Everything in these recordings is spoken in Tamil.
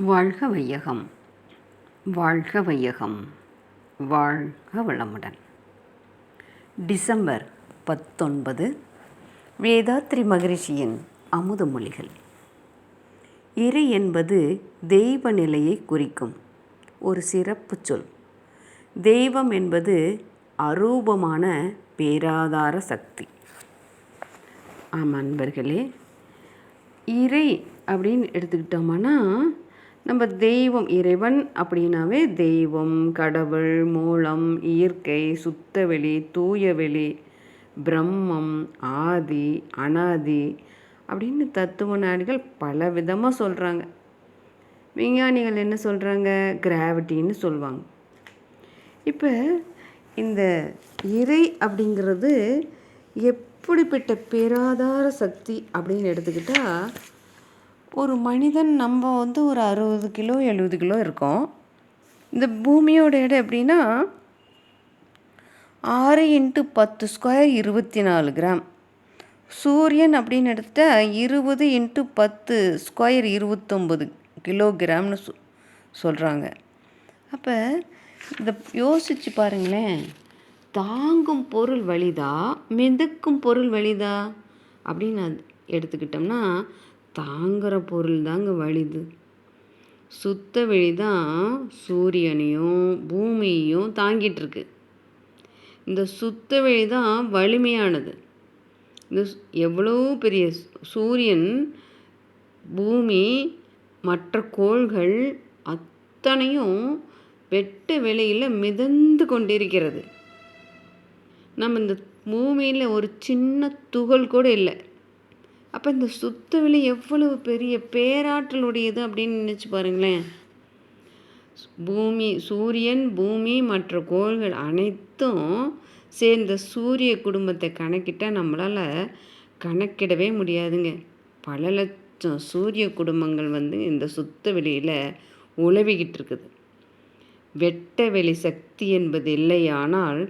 வாழ்க வையகம். வாழ்க வையகம். வாழ்க வளமுடன். டிசம்பர் பத்தொன்பது வேதாத்ரி மகரிஷியின் அமுதமொழிகள் இறை என்பது தெய்வ நிலையை குறிக்கும் ஒரு சிறப்பு சொல். தெய்வம் என்பது அரூபமான பேராதார சக்தி. ஆமாம் அன்பர்களே இறை அப்படின்னு எடுத்துக்கிட்டோம்னா நம்ம தெய்வம் இறைவன் அப்படின்னாவே தெய்வம் கடவுள் மூலம் இயற்கை சுத்தவெளி தூயவெளி பிரம்மம் ஆதி அனாதி அப்படின்னு தத்துவ நாடிகள் பல விதமாக சொல்கிறாங்க விஞ்ஞானிகள் என்ன சொல்கிறாங்க கிராவிட்டின்னு சொல்லுவாங்க இப்போ இந்த இறை அப்படிங்கிறது எப்படிப்பட்ட பேராதார சக்தி அப்படின்னு எடுத்துக்கிட்டால் ஒரு மனிதன் நம்ம வந்து ஒரு அறுபது கிலோ எழுபது கிலோ இருக்கோம். இந்த பூமியோட இடம் எப்படின்னா ஆறு இன்ட்டு பத்து ஸ்கொயர் இருபத்தி நாலு கிராம் சூரியன் அப்படின்னு எடுத்துட்டால் இருபது இன்ட்டு பத்து ஸ்கொயர் இருபத்தொம்பது கிலோகிராம்னு சொ சொல்கிறாங்க அப்போ இதை யோசித்து பாருங்களேன். தாங்கும் பொருள் வலிதா மிதக்கும் பொருள் வலிதா அப்படின்னு எடுத்துக்கிட்டோம்னா தாங்கிற பொருள் தாங்க வலிது. சுத்த வெளி தான் சூரியனையும் பூமியையும் தாங்கிட்டுருக்கு இந்த சுத்த வெளி தான் வலிமையானது. இந்த எவ்வளோ பெரிய சூரியன் பூமி மற்ற கோள்கள் அத்தனையும் வெட்ட வெளியில் மிதந்து கொண்டிருக்கிறது. நம்ம இந்த பூமியில் ஒரு சின்ன துகள் கூட இல்லை. அப்போ இந்த சுத்த வெளி எவ்வளவு பெரிய பேராற்றலுடையது அப்படின்னு நினச்சி பாருங்களேன். பூமி சூரியன் பூமி மற்ற கோள்கள் அனைத்தும் சேர்ந்த சூரிய குடும்பத்தை கணக்கிட்டால் நம்மளால் கணக்கிடவே முடியாதுங்க. பல லட்சம் சூரிய குடும்பங்கள் வந்து இந்த சுத்த வெளியில் உழவிக்கிட்டு இருக்குது. வெட்ட வெளி சக்தி என்பது இல்லையானால்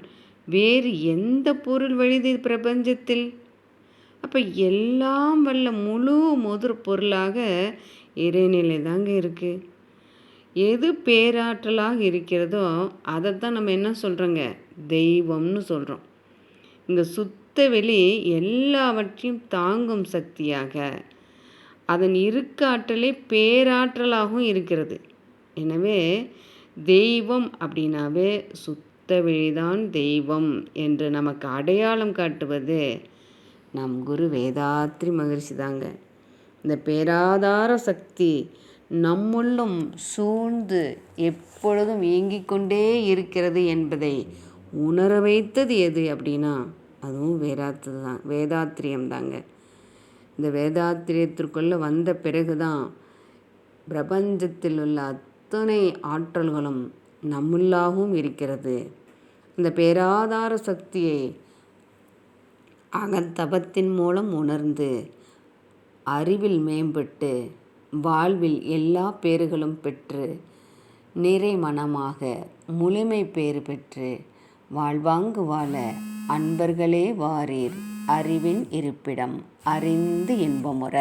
வேறு எந்த பொருள் வழிது பிரபஞ்சத்தில்? அப்போ எல்லாம் வல்ல முழு முதிர் பொருளாக இறைநிலை தாங்க இருக்குது எது பேராற்றலாக இருக்கிறதோ அதை தான் நம்ம என்ன சொல்கிறோங்க தெய்வம்னு சொல்கிறோம் இந்த சுத்த வெளி எல்லாவற்றையும் தாங்கும் சக்தியாக அதன் இருக்காற்றலே பேராற்றலாகவும் இருக்கிறது. எனவே தெய்வம் அப்படின்னாவே சுத்த வெளிதான் தெய்வம் என்று நமக்கு அடையாளம் காட்டுவது நம் குரு வேதாத்ரி மகிழ்ச்சி தாங்க. இந்த பேராதார சக்தி நம்முள்ளும் சூழ்ந்து எப்பொழுதும் இயங்கிக் கொண்டே இருக்கிறது என்பதை உணர வைத்தது எது அப்படின்னா அதுவும் வேதாத்து தான் வேதாத்திரியம் தாங்க. இந்த வேதாத்திரியத்திற்குள்ளே வந்த பிறகு தான் பிரபஞ்சத்தில் உள்ள அத்தனை ஆற்றல்களும் நம்முள்ளாகவும் இருக்கிறது. இந்த பேராதார சக்தியை அகந்தபத்தின் மூலம் உணர்ந்து அறிவில் மேம்பட்டு வாழ்வில் எல்லா பேறுகளும் பெற்று நிறை மனமாக முழுமை பேறு பெற்று வாழ்வாங்கு வாழ அன்பர்களே வாரீர் அறிவின் இருப்பிடம் அறிந்து இன்பமுற.